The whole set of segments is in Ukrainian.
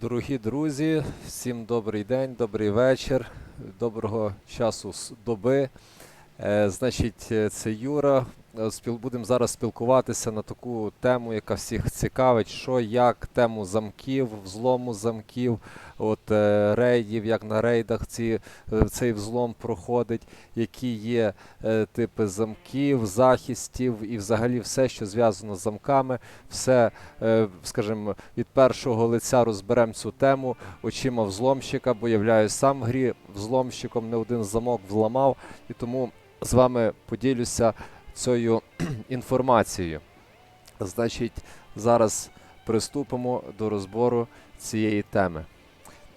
Дорогі друзі, всім добрий день, добрий вечір, доброго часу доби. Е, значить, е, це Юра. Е. Будемо зараз спілкуватися на таку тему, яка всіх цікавить, що як, тему замків, взлому замків, от е, рейдів, як на рейдах ці, е, цей взлом проходить, які є типи замків, захистів і взагалі все, що зв'язано з замками, все, скажімо, від першого лиця розберемо цю тему. Очима взломщика, бо являюсь сам в грі взломщиком, не один замок взламав, і тому з вами поділюся цією інформацією. Значить, зараз приступимо до розбору цієї теми.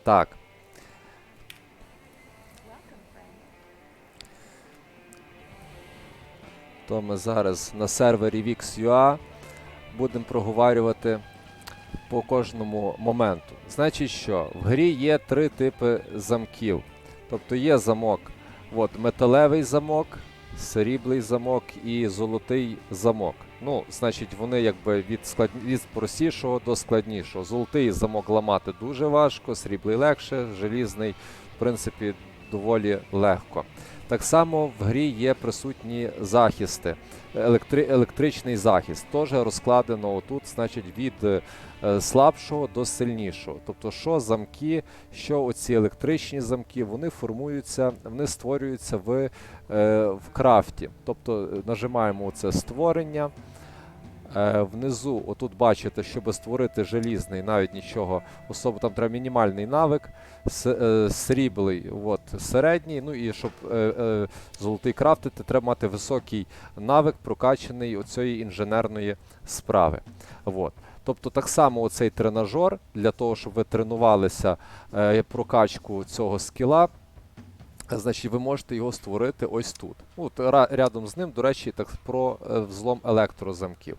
Так. То ми зараз на сервері VixUA будемо проговорювати по кожному моменту. Значить, що в грі є три типи замків. Тобто є замок, от, металевий замок, сріблий замок і золотий замок. Ну, значить, вони якби від, склад... від простішого до складнішого. Золотий замок ламати дуже важко, сріблий легше, желізний, в принципі, доволі легко. Так само в грі є присутні захисти. Електри... Електричний захист теж розкладено отут, значить, від е, слабшого до сильнішого. Тобто, що замки, що оці електричні замки, вони формуються, вони створюються в, е, в крафті. Тобто нажимаємо це створення. Е, внизу, отут бачите, щоб створити желізний, навіть нічого особо, там треба мінімальний навик, е, сріблий, от, середній, ну і щоб е, золотий крафтити, треба мати високий навик, прокачаний оцієї інженерної справи. От. Тобто так само оцей тренажер, для того, щоб ви тренувалися прокачку цього скіла, значить ви можете його створити ось тут. Ну, От, рядом з ним, до речі, так про е, взлом електрозамків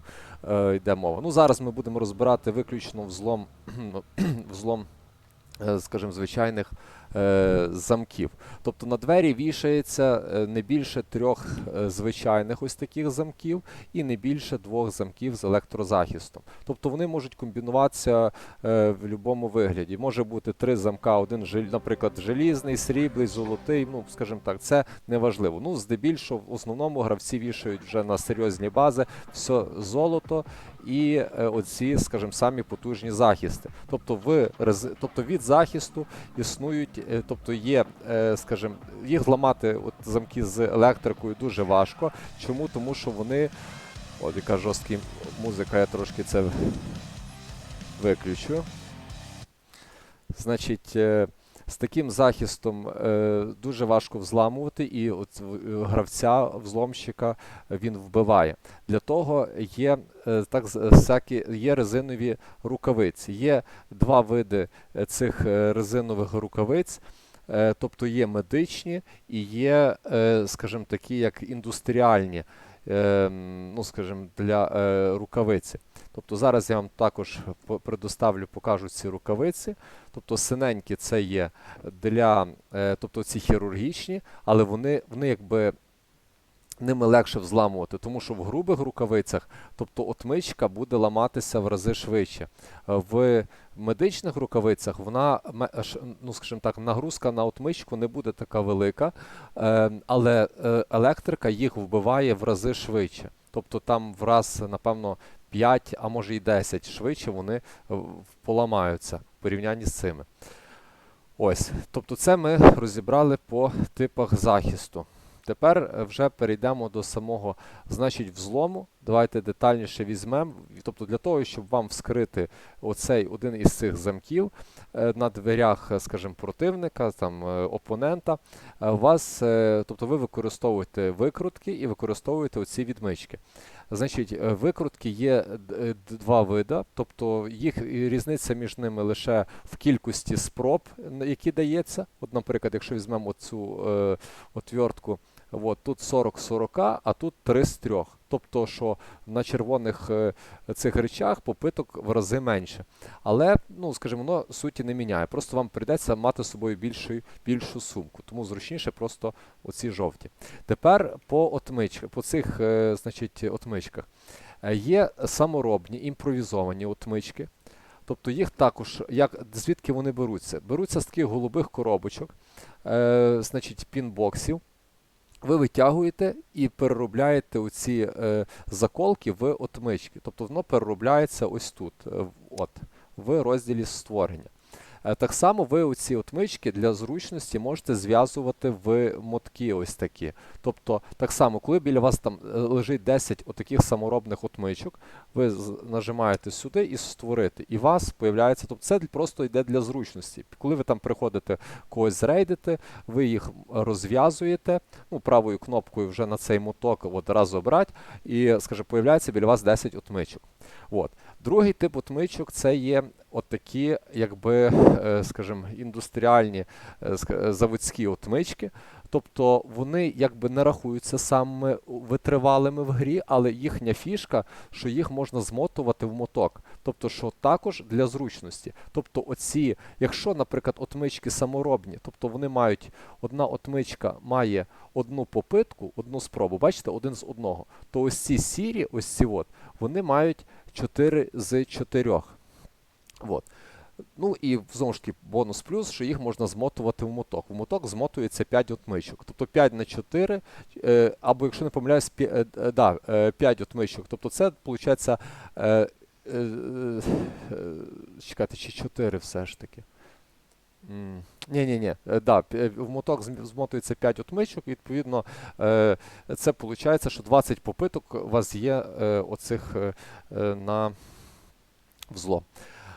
е, йде мова. Ну, зараз ми будемо розбирати виключно взлом, взлом е, скажімо, звичайних е, замків. Тобто на двері вішається е, не більше трьох е, звичайних ось таких замків і не більше двох замків з електрозахистом. Тобто вони можуть комбінуватися е, в будь-якому вигляді. Може бути три замка, один, наприклад, желізний, сріблий, золотий, ну, скажімо так, це не важливо. Ну, здебільшого, в основному гравці вішають вже на серйозні бази все золото і е, оці, скажімо, самі потужні захисти. Тобто, в, тобто від захисту існують, е, тобто є, е, скажімо, їх зламати от замки з електрикою дуже важко. Чому? Тому що вони. От яка жорстка музика, я трошки це виключу. Значить, з таким захистом е, дуже важко взламувати, і от в- гравця, взломщика він вбиває. Для того є е, так всякі є резинові рукавиці. Є два види е, цих е, резинових рукавиць. Е, Тобто є медичні і є, е, скажімо, такі, як індустріальні, е, ну, скажімо, для рукавиці. Тобто зараз я вам також предоставлю, покажу ці рукавиці. Тобто синенькі це є для, тобто ці хірургічні, але вони, вони якби ними легше взламувати, тому що в грубих рукавицях, тобто отмичка буде ламатися в рази швидше. Е, В медичних рукавицях вона, ну скажімо так, нагрузка на отмичку не буде така велика, е, але е, електрика їх вбиває в рази швидше. Тобто там в раз, напевно, 5, а може і 10 швидше вони е, поламаються в порівнянні з цими. Ось, тобто це ми розібрали по типах захисту. Тепер е, вже перейдемо до самого, значить, взлому. Давайте детальніше візьмемо. Тобто для того, щоб вам вскрити оцей один із цих замків е, на дверях, е, скажімо, противника, там, опонента, вас, тобто ви використовуєте викрутки і використовуєте оці відмички. Значить, викрутки є два вида, тобто їх різниця між ними лише в кількості спроб, які дається. От, наприклад, якщо візьмемо цю отвертку, от, тут 40-40, а тут 3 з 3. Тобто, що на червоних е, цих речах попиток в рази менше. Але, ну, скажімо, воно суті не міняє. Просто вам прийдеться мати з собою більшу, більшу сумку. Тому зручніше просто оці жовті. Тепер по отмичках, по цих, е, значить, отмичках. Е, Є саморобні імпровізовані отмички. Тобто їх також, як, звідки вони беруться? Беруться з таких голубих коробочок, е, значить, пінбоксів. Ви витягуєте і переробляєте оці е, заколки в отмички. Тобто воно переробляється ось тут, е, от, в розділі створення. Е, Так само ви оці отмички для зручності можете зв'язувати в мотки ось такі. Тобто, так само, коли біля вас там е, лежить 10 отаких саморобних отмичок, ви нажимаєте сюди і створити, і у вас появляється, тобто це просто йде для зручності. Коли ви там приходите когось зрейдити, ви їх розв'язуєте, ну, правою кнопкою вже на цей моток от, раз і, скаже, появляється біля вас 10 отмичок. От. Другий тип отмичок це є отакі, якби, е, скажімо, індустріальні е, заводські отмички. Тобто вони якби не рахуються самими витривалими в грі, але їхня фішка, що їх можна змотувати в моток. Тобто, що також для зручності. Тобто, оці, якщо, наприклад, отмички саморобні, тобто вони мають одна отмичка має одну попитку, одну спробу, бачите, один з одного, то ось ці сірі, ось ці от, вони мають 4 з 4. От. Ну і знову ж таки бонус плюс, що їх можна змотувати в моток. В моток змотується 5 отмичок. Тобто 5 на 4, е, або якщо не помиляюсь, 5, е, да, е, 5 отмичок. Тобто це виходить. Чекайте, чи 4 все ж таки. Ні, ні, ні. Да, в моток змотується 5 отмичок, і відповідно це виходить, що 20 попиток у вас є оцих на взлом.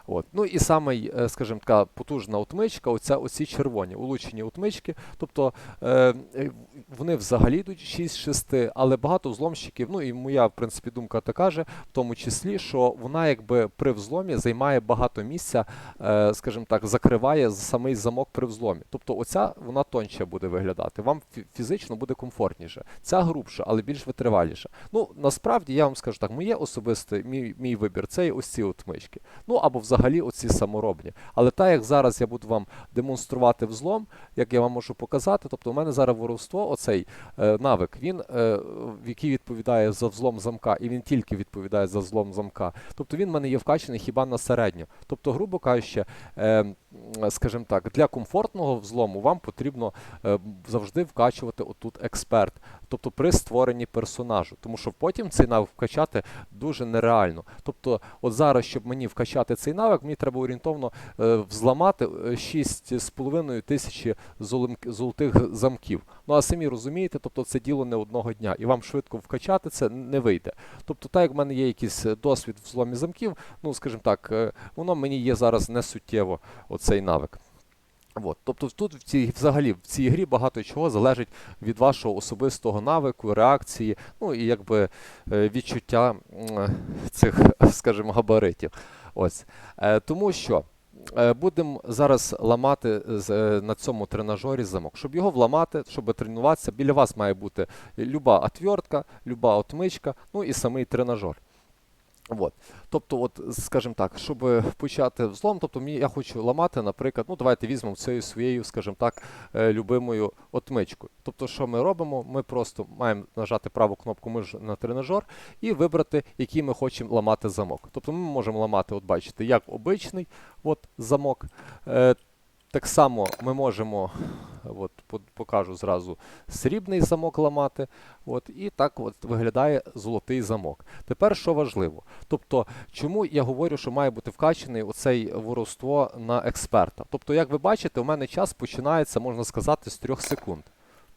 От. Ну і саме, скажімо, така потужна отмичка, оця, оці червоні улучшені отмички. Тобто е, е, вони взагалі йдуть 6-6, але багато взломщиків, ну і моя, в принципі, думка така же, в тому числі, що вона якби при взломі займає багато місця, е, скажімо так, закриває самий замок при взломі. Тобто оця вона тоньше буде виглядати. Вам фізично буде комфортніше. Ця грубша, але більш витриваліша. Ну, насправді я вам скажу так, моє особисте, мій, мій вибір це ось ці отмички. Ну або взагалі оці саморобні. Але так як зараз я буду вам демонструвати взлом, як я вам можу показати, тобто у мене зараз воровство, оцей е, навик, він е, який відповідає за взлом замка, і він тільки відповідає за взлом замка. Тобто він в мене є вкачаний хіба на середню. Тобто, грубо кажучи, е, скажімо так, для комфортного взлому вам потрібно е, завжди вкачувати отут експерт, тобто при створенні персонажу, тому що потім цей навик вкачати дуже нереально. Тобто, от зараз, щоб мені вкачати цей навик, мені треба орієнтовно е, взламати е, 6,5 тисячі золотих замків. Ну а самі розумієте, тобто це діло не одного дня, і вам швидко вкачати це не вийде. Тобто, так як в мене є якийсь е, досвід в зломі замків, ну скажімо так, е, воно мені є зараз не суттєво оцей навик. От. Тобто тут в цій, взагалі в цій грі багато чого залежить від вашого особистого навику, реакції, ну і якби е, відчуття цих, скажімо, габаритів. Ось. Е, Тому що е, будемо зараз ламати е, на цьому тренажері замок. Щоб його вламати, щоб тренуватися, біля вас має бути люба отвертка, люба отмичка, ну і самий тренажер. От. Тобто, от, скажімо так, щоб почати взлом, тобто мені, я хочу ламати, наприклад, ну давайте візьмемо цією своєю, скажімо так, е, любимою отмичкою. Тобто, що ми робимо? Ми просто маємо нажати праву кнопку миш на тренажер і вибрати, який ми хочемо ламати замок. Тобто ми можемо ламати, от бачите, як обичний от, замок. Так само ми можемо, от, покажу зразу, срібний замок ламати. От, і так от виглядає золотий замок. Тепер що важливо? Тобто, чому я говорю, що має бути вкачений оцей воровство на експерта? Тобто, як ви бачите, у мене час починається, можна сказати, з 3 секунд.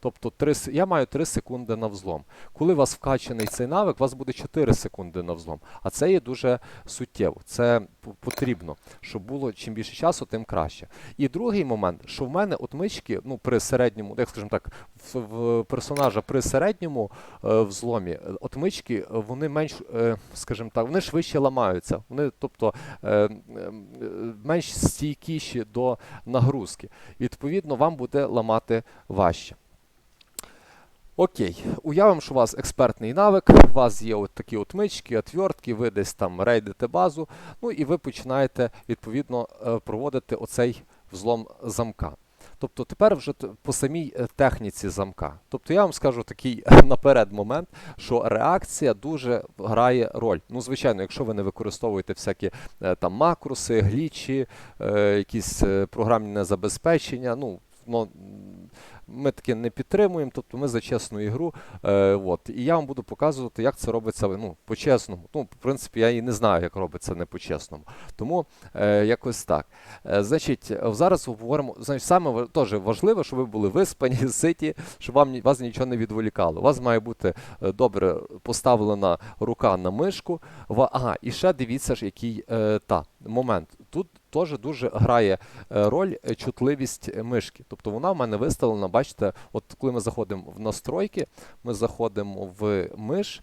Тобто 3, с- я маю 3 секунди на взлом. Коли у вас вкачаний цей навик, у вас буде 4 секунди на взлом. А це є дуже суттєво. Це потрібно, щоб було чим більше часу, тим краще. І другий момент, що в мене отмички, ну при середньому, як скажімо так, в, в персонажа при середньому е, взломі, е, отмички, е, вони менш, е, скажімо так, вони швидше ламаються. Вони, тобто, е, е, менш стійкіші до нагрузки. Відповідно, вам буде ламати важче. Окей, уявимо, що у вас експертний навик, у вас є от такі отмички, отвертки, ви десь там рейдите базу, ну і ви починаєте відповідно е, проводити оцей взлом замка. Тобто тепер вже по самій е, техніці замка. Тобто я вам скажу такий наперед момент, що реакція дуже грає роль. Ну, звичайно, якщо ви не використовуєте всякі е, там макроси, глічі, якісь е, програмне забезпечення, ну, ну, ми таке не підтримуємо, тобто ми за чесну ігру. Е, от. І я вам буду показувати, як це робиться ну, по-чесному. Ну, в принципі, я і не знаю, як робиться не по-чесному. Тому е, якось так. Е, значить, зараз говоримо, значить, саме теж важливо, щоб ви були виспані, ситі, щоб вам вас нічого не відволікало. У вас має бути е, добре поставлена рука на мишку. Ага, і ще дивіться ж, який е, та момент. Тут теж дуже грає е, роль е, чутливість мишки. Тобто вона в мене виставлена, бачите, от коли ми заходимо в настройки, ми заходимо в миш.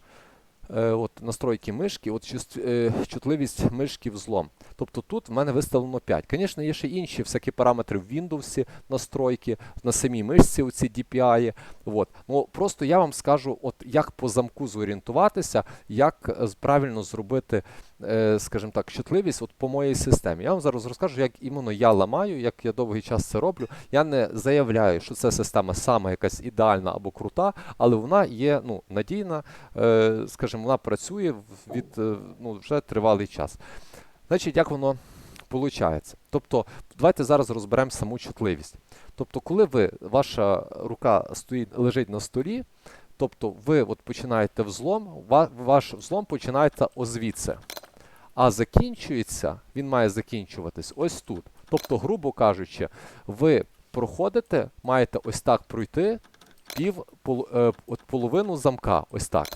Е, от настройки мишки, от чутливість мишки взлом. Тобто тут в мене виставлено 5. Звісно, є ще інші всякі параметри в Windows, настройки, на самій мишці, оці DPI. От. Ну, просто я вам скажу, от як по замку зорієнтуватися, як правильно зробити, скажімо так, чутливість от по моїй системі. Я вам зараз розкажу, як іменно я ламаю, як я довгий час це роблю. Я не заявляю, що ця система саме якась ідеальна або крута, але вона є ну, надійна, е, скажімо, вона працює від е, ну, вже тривалий час. Значить, як воно виходить? Тобто, давайте зараз розберемо саму чутливість. Тобто, коли ви, ваша рука стоїть, лежить на столі, тобто ви от починаєте взлом, ваш взлом починається озвідси. А закінчується, він має закінчуватись ось тут. Тобто, грубо кажучи, ви проходите, маєте ось так пройти пів, пол, е, от половину замка, ось так.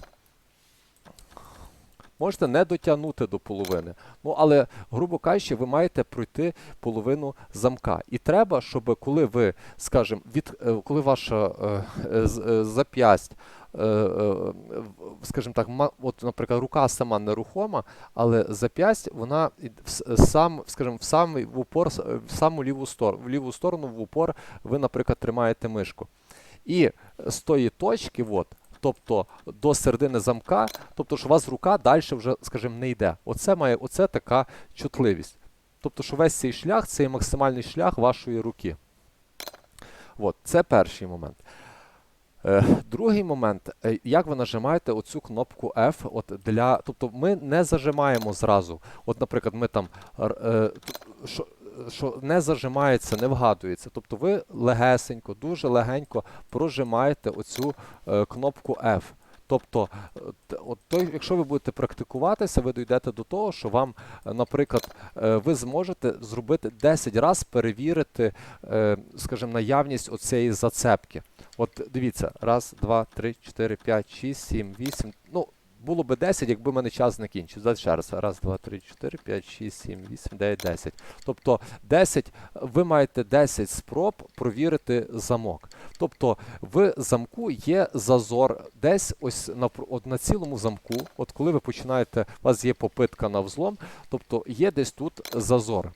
Можете не дотягнути до половини. Ну, але, грубо кажучи, ви маєте пройти половину замка. І треба, щоб коли ви, скажімо, від, е, коли ваша е, е, е, зап'ясть, е, скажімо так, от, наприклад, рука сама нерухома, але зап'ясть, вона в сам, скажімо, в самий в упор, в саму ліву сторону, в ліву сторону, в упор, ви, наприклад, тримаєте мишку. І з тої точки, от, тобто до середини замка, тобто, що у вас рука далі вже, скажімо, не йде. Оце має, оце така чутливість. Тобто, що весь цей шлях це є максимальний шлях вашої руки. От, це перший момент. Е, другий момент, е, як ви нажимаєте оцю кнопку F, от для, тобто ми не зажимаємо зразу. От, наприклад, ми там е, що, що не зажимається, не вгадується. Тобто ви легесенько, дуже легенько прожимаєте оцю е, кнопку F. Тобто, е, от той, якщо ви будете практикуватися, ви дійдете до того, що вам, е, наприклад, е, ви зможете зробити 10 разів перевірити, скажімо, наявність оцієї зацепки. От дивіться, раз, два, три, чотири, п'ять, шість, сім, вісім. Ну, було би 10, якби в мене час не кінчив. Зараз ще раз. Раз, два, три, чотири, п'ять, шість, сім, вісім, дев'ять, десять. Тобто 10, ви маєте 10 спроб провірити замок. Тобто в замку є зазор десь ось на, от на цілому замку, от коли ви починаєте, у вас є попитка на взлом, тобто є десь тут зазор.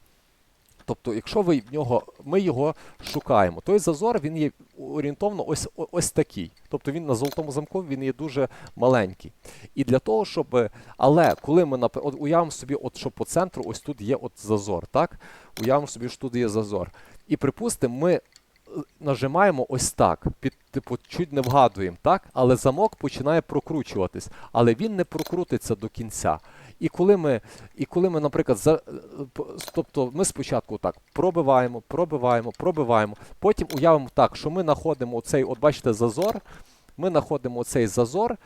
Тобто, якщо ви в нього, ми його шукаємо, той зазор він є орієнтовно ось, ось такий. Тобто він на золотому замку він є дуже маленький. І для того, щоб. Але коли ми от уявимо собі, от що по центру ось тут є от зазор, так? Уявимо собі, що тут є зазор. І припустимо, ми нажимаємо ось так, під, типу, чуть не вгадуємо, так? Але замок починає прокручуватись, але він не прокрутиться до кінця. І коли ми, і коли ми, наприклад, за, тобто ми спочатку так пробиваємо, пробиваємо, пробиваємо, потім уявимо так, що ми знаходимо оцей, от бачите, зазор, ми знаходимо оцей зазор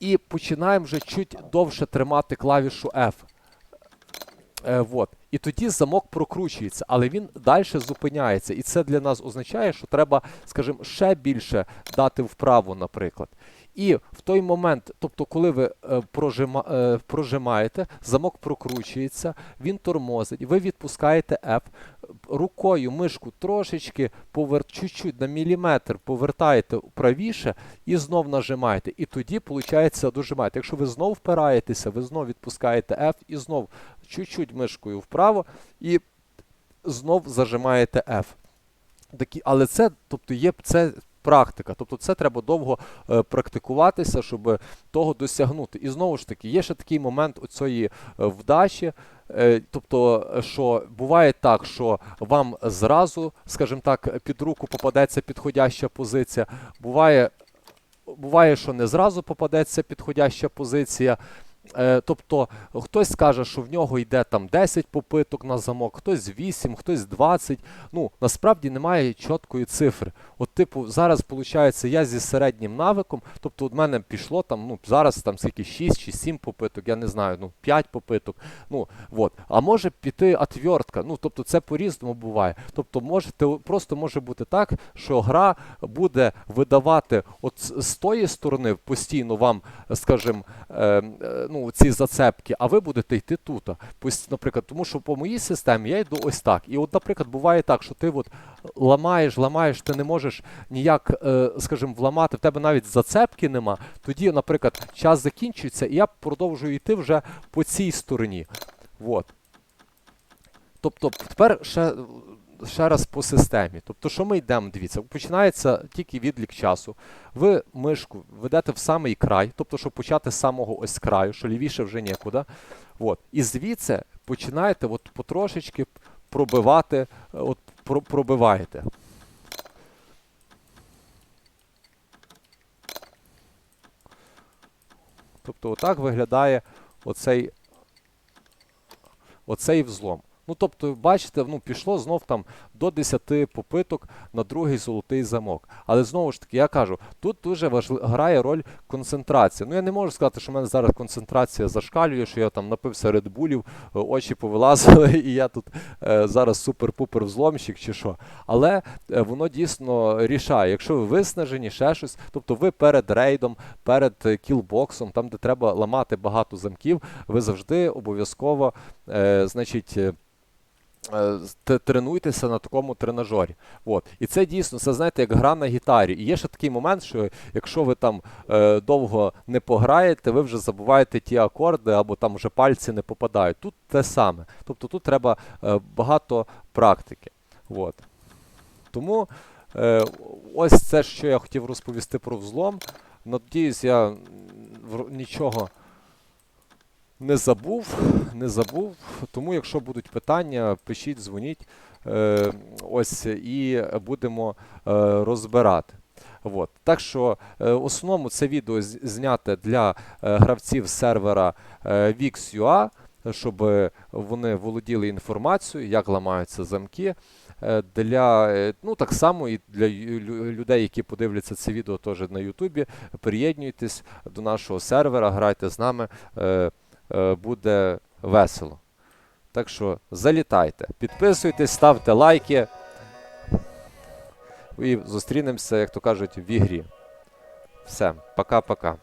і починаємо вже чуть довше тримати клавішу F. Е, вот. І тоді замок прокручується, але він далі зупиняється. І це для нас означає, що треба, скажімо, ще більше дати вправо, наприклад. І в той момент, тобто, коли ви е, прожима, е, прожимаєте, замок прокручується, він тормозить, ви відпускаєте F, рукою мишку трошечки повер... чуть-чуть на міліметр повертаєте правіше і знов нажимаєте. І тоді, виходить, дожимаєте. Якщо ви знов впираєтеся, ви знов відпускаєте F і знов чуть-чуть мишкою вправо і знов зажимаєте F. Такі, але це, тобто є це практика. Тобто це треба довго е, практикуватися, щоб того досягнути. І знову ж таки, є ще такий момент оцієї е, вдачі. Е, Тобто, що буває так, що вам зразу, скажімо так, під руку попадеться підходяща позиція. Буває, буває, що не зразу попадеться підходяща позиція. Е, Тобто хтось скаже, що в нього йде там 10 попиток на замок, хтось 8, хтось 20. Ну, насправді немає чіткої цифри. От, типу, зараз виходить, я зі середнім навиком, тобто в мене пішло там, ну, зараз там скільки 6 чи 7 попиток, я не знаю, ну 5 попиток. Ну, от. А може піти отвертка. Ну, тобто це по-різному буває. Тобто, може, просто може бути так, що гра буде видавати от з- тої сторони постійно вам, скажімо, е, е, ну, ці зацепки, а ви будете йти тут. Наприклад, тому що по моїй системі я йду ось так. І от, наприклад, буває так, що ти от ламаєш, ламаєш, ти не можеш ніяк, е, скажімо, вламати, в тебе навіть зацепки нема. Тоді, наприклад, час закінчується, і я продовжую йти вже по цій стороні. От. Тобто, тепер ще, ще раз по системі. Тобто, що ми йдемо, дивіться, починається тільки відлік часу. Ви мишку ведете в самий край, тобто, щоб почати з самого ось краю, що лівіше вже нікуди. От. І звідси починаєте от потрошечки пробивати, е, от про- пробиваєте. Тобто, отак виглядає оцей, оцей взлом. Ну, тобто, бачите, ну, пішло знов там до 10 попиток на другий золотий замок. Але знову ж таки, я кажу, тут дуже важлив, грає роль концентрація. Ну, я не можу сказати, що в мене зараз концентрація зашкалює, що я там напився редбулів, е, очі повилазили, і я тут е, зараз супер-пупер взломщик чи що. Але е, воно дійсно рішає. Якщо ви виснажені, ще щось, тобто ви перед рейдом, перед е, кілбоксом, там, де треба ламати багато замків, ви завжди обов'язково, е, значить. Е, тренуйтеся на такому тренажері. От. І це дійсно, це знаєте, як гра на гітарі. І є ще такий момент, що якщо ви там е, довго не пограєте, ви вже забуваєте ті акорди, або там вже пальці не попадають. Тут те саме. Тобто тут треба е, багато практики. От. Тому е, ось це, що я хотів розповісти про взлом. Надіюсь, я нічого не забув, не забув. Тому, якщо будуть питання, пишіть, дзвоніть. Е, ось і будемо е, розбирати. От. Так що е, основному це відео зняте для е, гравців сервера е, VixUA, щоб вони володіли інформацією, як ламаються замки. Е, Для, е, ну, так само і для людей, які подивляться це відео теж на Ютубі, приєднуйтесь до нашого сервера, грайте з нами. Е, буде весело. Так що залітайте, підписуйтесь, ставте лайки. І зустрінемося, як то кажуть, в ігрі. Все, пока-пока.